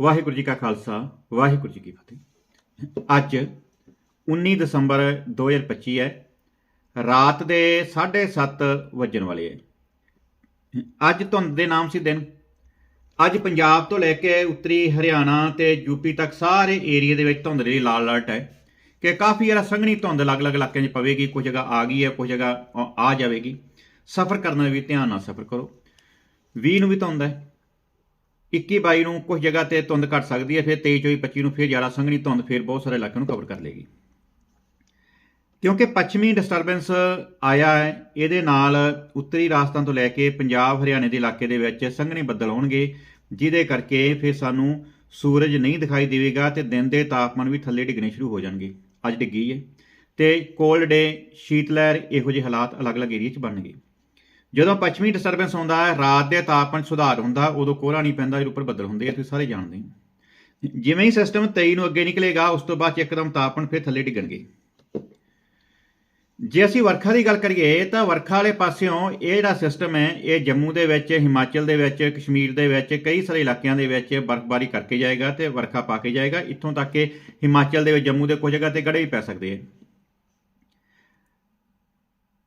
ਵਾਹਿਗੁਰੂ ਜੀ ਕਾ ਖਾਲਸਾ, ਵਾਹਿਗੁਰੂ ਜੀ ਕੀ ਫਤਿਹ। ਅੱਜ 19 ਦਸੰਬਰ 2025 ਹੈ, ਰਾਤ ਦੇ 7:30 ਵੱਜਣ ਵਾਲੇ ਹੈ। ਅੱਜ ਧੁੰਦ ਦੇ ਨਾਮ ਸੀ ਦਿਨ। ਅੱਜ ਪੰਜਾਬ ਤੋਂ ਲੈ ਕੇ ਉੱਤਰੀ ਹਰਿਆਣਾ ਤੇ ਯੂਪੀ ਤੱਕ ਸਾਰੇ ਏਰੀਆ ਦੇ ਵਿੱਚ ਧੁੰਦ ਲਈ ਲਾਲ ਅਲਰਟ ਹੈ ਕਿ ਕਾਫੀ ਜ਼ਿਆਦਾ ਸੰਘਣੀ ਧੁੰਦ ਅਲੱਗ-ਅਲੱਗ ਇਲਾਕਿਆਂ 'ਚ ਪਵੇਗੀ ਕੁਝ ਜਗ੍ਹਾ ਆ ਗਈ ਹੈ ਕੁਝ ਜਗ੍ਹਾ ਆ- ਆ ਜਾਵੇਗੀ। ਸਫ਼ਰ ਕਰਨ ਵਿੱਚ ਵੀ ਧਿਆਨ ਨਾਲ ਸਫ਼ਰ ਕਰੋ। 20 ਨੂੰ ਵੀ ਧੁੰਦ ਹੈ। 21 22 ਨੂੰ ਕੁਝ ਜਗ੍ਹਾ ਤੇ ਧੁੰਦ ਘਟ ਸਕਦੀ ਹੈ, ਫਿਰ 23 24 25 ਨੂੰ ਫਿਰ ਜ਼ਿਆਦਾ ਸੰਘਣੀ ਧੁੰਦ, ਫਿਰ ਬਹੁਤ ਸਾਰੇ ਇਲਾਕਿਆਂ ਨੂੰ ਕਵਰ ਕਰ ਲੇਗੀ। ਕਿਉਂਕਿ ਪੱਛਮੀ ਡਿਸਟਰਬੈਂਸ ਆਇਆ ਹੈ, ਇਹਦੇ ਨਾਲ ਉੱਤਰੀ ਰਾਜਸਥਾਨ ਤੋਂ ਲੈ ਕੇ ਪੰਜਾਬ, ਹਰਿਆਣੇ ਦੇ ਇਲਾਕੇ ਦੇ ਵਿੱਚ ਸੰਘਣੇ ਬੱਦਲ ਹੋਣਗੇ ਜਿਹਦੇ ਕਰਕੇ ਫਿਰ ਸਾਨੂੰ ਸੂਰਜ ਨਹੀਂ ਦਿਖਾਈ ਦੇਵੇਗਾ ਤੇ ਦਿਨ ਦੇ ਤਾਪਮਾਨ ਵੀ ਥੱਲੇ ਡਿੱਗਣੇ ਸ਼ੁਰੂ ਹੋ ਜਾਣਗੇ। ਅੱਜ ਡਿੱਗੀ ਹੈ ਤੇ ਕੋਲਡ ਡੇ ਸ਼ੀਤ ਲਹਿਰ ਇਹੋ ਜਿਹੇ ਹਾਲਾਤ ਅਲੱਗ-ਅਲੱਗ ਏਰੀਆ 'ਚ ਬਣਨਗੇ। ਜਦੋਂ ਪੱਛਮੀ ਡਿਸਟਰਬੈਂਸ ਆਉਂਦਾ ਹੈ, ਰਾਤ ਦੇ ਤਾਪਮਾਨ 'ਚ ਸੁਧਾਰ ਹੁੰਦਾ, ਉਦੋਂ ਕੋਹਰਾ ਨਹੀਂ ਪੈਂਦਾ, ਇਹਦੇ ਉੱਪਰ ਬੱਦਲ ਹੁੰਦੇ ਆ, ਤੁਸੀਂ ਸਾਰੇ ਜਾਣਦੇ ਹੋ। ਜਿਵੇਂ ਹੀ ਸਿਸਟਮ 23 ਨੂੰ ਅੱਗੇ ਨਿਕਲੇਗਾ, ਉਸ ਤੋਂ ਬਾਅਦ 'ਚ ਇੱਕਦਮ ਤਾਪਮਾਨ ਫਿਰ ਥੱਲੇ ਡਿੱਗਣਗੇ। ਜੇ ਅਸੀਂ ਵਰਖਾ ਦੀ ਗੱਲ ਕਰੀਏ, ਤਾਂ ਵਰਖਾ ਵਾਲੇ ਪਾਸਿਓਂ ਇਹ ਜਿਹੜਾ ਸਿਸਟਮ ਹੈ, ਇਹ ਜੰਮੂ ਦੇ ਵਿੱਚ, ਹਿਮਾਚਲ ਦੇ ਵਿੱਚ, ਕਸ਼ਮੀਰ ਦੇ ਵਿੱਚ, ਕਈ ਸਾਰੇ ਇਲਾਕਿਆਂ ਦੇ ਵਿੱਚ ਬਰਫ਼ਬਾਰੀ ਕਰਕੇ ਜਾਏਗਾ ਤੇ ਵਰਖਾ ਪਾ ਕੇ ਜਾਏਗਾ। ਇੱਥੋਂ ਤੱਕ ਕਿ ਹਿਮਾਚਲ ਦੇ ਵਿੱਚ, ਜੰਮੂ ਦੇ ਕੁਝ ਜਗ੍ਹਾ ਤੇ ਗੜੇ ਵੀ ਪੈ ਸਕਦੇ ਆ।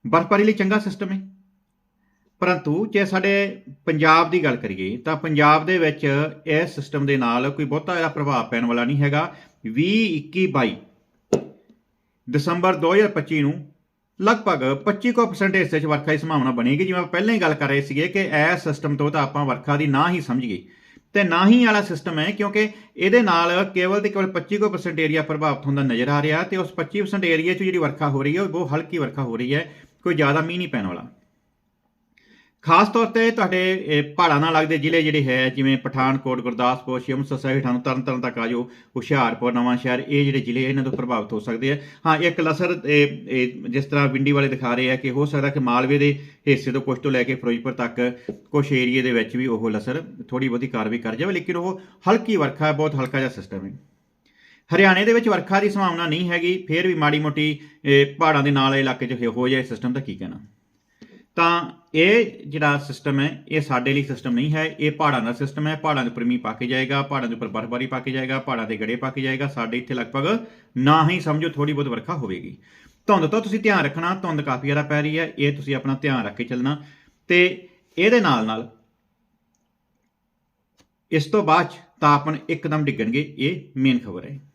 ਬਰਫ਼ਬਾਰੀ ਲਈ ਚੰਗਾ ਸਿਸਟਮ ਹੈ। ਪਰੰਤੂ ਜੇ ਸਾਡੇ ਪੰਜਾਬ ਦੀ ਗੱਲ ਕਰੀਏ, ਤਾਂ ਪੰਜਾਬ ਦੇ ਵਿੱਚ ਇਸ ਸਿਸਟਮ ਦੇ ਨਾਲ ਕੋਈ ਬਹੁਤਾ ਇਹਦਾ ਪ੍ਰਭਾਵ ਪੈਣ ਵਾਲਾ ਨਹੀਂ ਹੈਗਾ। 20 21 22 ਦਸੰਬਰ 2025 ਨੂੰ ਲਗਭਗ 25% ਹਿੱਸੇ 'ਚ ਵਰਖਾ ਦੀ ਸੰਭਾਵਨਾ ਬਣੇਗੀ। ਜਿਵੇਂ ਆਪਾਂ ਪਹਿਲਾਂ ਹੀ ਗੱਲ ਕਰ ਰਹੇ ਸੀਗੇ ਕਿ ਇਸ ਸਿਸਟਮ ਤੋਂ ਤਾਂ ਆਪਾਂ ਵਰਖਾ ਦੀ ਨਾ ਹੀ ਸਮਝੀਏ। ਤੇ ਨਾ ਹੀ ਵਾਲਾ ਸਿਸਟਮ ਹੈ, ਕਿਉਂਕਿ ਇਹਦੇ ਨਾਲ ਕੇਵਲ ਤੇ ਕੇਵਲ 25% ਏਰੀਆ ਪ੍ਰਭਾਵਿਤ ਹੁੰਦਾ ਨਜ਼ਰ ਆ ਰਿਹਾ ਤੇ ਉਸ 25% ਏਰੀਆ 'ਚ ਜਿਹੜੀ ਵਰਖਾ ਹੋ ਰਹੀ ਹੈ, ਉਹ ਬਹੁਤ ਹਲਕੀ ਵਰਖਾ ਹੋ ਰਹੀ ਹੈ। ਕੋਈ ਜ਼ਿਆਦਾ ਮੀਂਹ ਨਹੀਂ ਪੈਣ ਵਾਲਾ। ਖਾਸ ਤੌਰ ਤੇ ਤੁਹਾਡੇ ਪਹਾੜਾਂ ਨਾਲ ਲੱਗਦੇ ਜ਼ਿਲ੍ਹੇ ਜਿਹੜੇ ਹੈ, ਜਿਵੇਂ ਪਠਾਨਕੋਟ, ਗੁਰਦਾਸਪੁਰ ਸ਼ਿਮਲਾ ਸਾਹਿਬ ਨੂੰ ਤਰਨ ਤਾਰਨ ਤੱਕ ਆ ਜਾਓ, ਹੁਸ਼ਿਆਰਪੁਰ, ਨਵਾਂ ਸ਼ਹਿਰ, ਇਹ ਜਿਹੜੇ ਜ਼ਿਲ੍ਹੇ ਇਹਨਾਂ ਤੋਂ ਪ੍ਰਭਾਵਿਤ ਹੋ ਸਕਦੇ ਆ। ਹਾਂ, ਇੱਕ ਲਸਰ, ਇਹ- ਜਿਸ ਤਰ੍ਹਾਂ ਵਿੰਡੀ ਵਾਲੇ ਦਿਖਾ ਰਹੇ ਆ ਕਿ ਹੋ ਸਕਦਾ ਕਿ ਮਾਲਵੇ ਦੇ ਹਿੱਸੇ ਤੋਂ ਕੁਝ ਤੋਂ ਲੈ ਕੇ ਫਿਰੋਜ਼ਪੁਰ ਤੱਕ ਕੁਝ ਏਰੀਏ ਦੇ ਵਿੱਚ ਵੀ ਉਹ ਲਸਰ ਥੋੜੀ ਬਹੁਤੀ ਕਾਰਵਾਈ ਕਰ ਜਾਵੇ, ਲੇਕਿਨ ਉਹ ਹਲਕੀ ਵਰਖਾ, ਬਹੁਤ ਹਲਕਾ ਜਿਹਾ ਸਿਸਟਮ ਹੈ। ਹਰਿਆਣੇ ਦੇ ਵਿੱਚ ਵਰਖਾ ਦੀ ਸੰਭਾਵਨਾ ਨਹੀਂ ਹੈਗੀ, ਫਿਰ ਵੀ ਮਾੜੀ ਮੋਟੀ ਪਹਾੜਾਂ ਦੇ ਨਾਲ ਇਲਾਕੇ 'ਚ ਹੋ ਜਾਏ ਸਿਸਟਮ ਦਾ ਕੀ ਕਹਿਣਾ। ਤਾਂ ਇਹ ਜਿਹੜਾ ਸਿਸਟਮ ਹੈ, ਇਹ ਸਾਡੇ ਲਈ ਸਿਸਟਮ ਨਹੀਂ ਹੈ। ਇਹ ਪਹਾੜਾਂ ਦਾ ਸਿਸਟਮ ਹੈ। ਪਹਾੜਾਂ ਦੇ ਉੱਪਰ ਮੀਂਹ ਪਾ ਕੇ ਜਾਏਗਾ, ਪਹਾੜਾਂ ਦੇ ਉੱਪਰ ਬਰਫ਼ਬਾਰੀ ਪਾ ਕੇ ਜਾਏਗਾ, ਪਹਾੜਾਂ ਦੇ ਗੜੇ ਪਾ ਕੇ ਜਾਏਗਾ। ਸਾਡੇ ਇੱਥੇ ਲਗਭਗ ਨਾ ਹੀ ਸਮਝੋ ਥੋੜੀ ਬਹੁਤ ਵਰਖਾ ਹੋਵੇਗੀ। ਧੁੰਦ ਤੋਂ ਤੁਸੀਂ ਧਿਆਨ ਰੱਖਣਾ, ਧੁੰਦ ਕਾਫੀ ਜ਼ਿਆਦਾ ਪੈ ਰਹੀ ਹੈ। ਇਹ ਤੁਸੀਂ ਆਪਣਾ ਧਿਆਨ ਰੱਖ ਕੇ ਚੱਲਣਾ। ਤੇ ਇਹਦੇ ਨਾਲ ਨਾਲ ਇਸ ਤੋਂ ਬਾਅਦ 'ਚ ਤਾਪਮਾਨ ਇੱਕਦਮ ਡਿੱਗਣਗੇ, ਇਹ ਮੇਨ ਖਬਰ ਹੈ।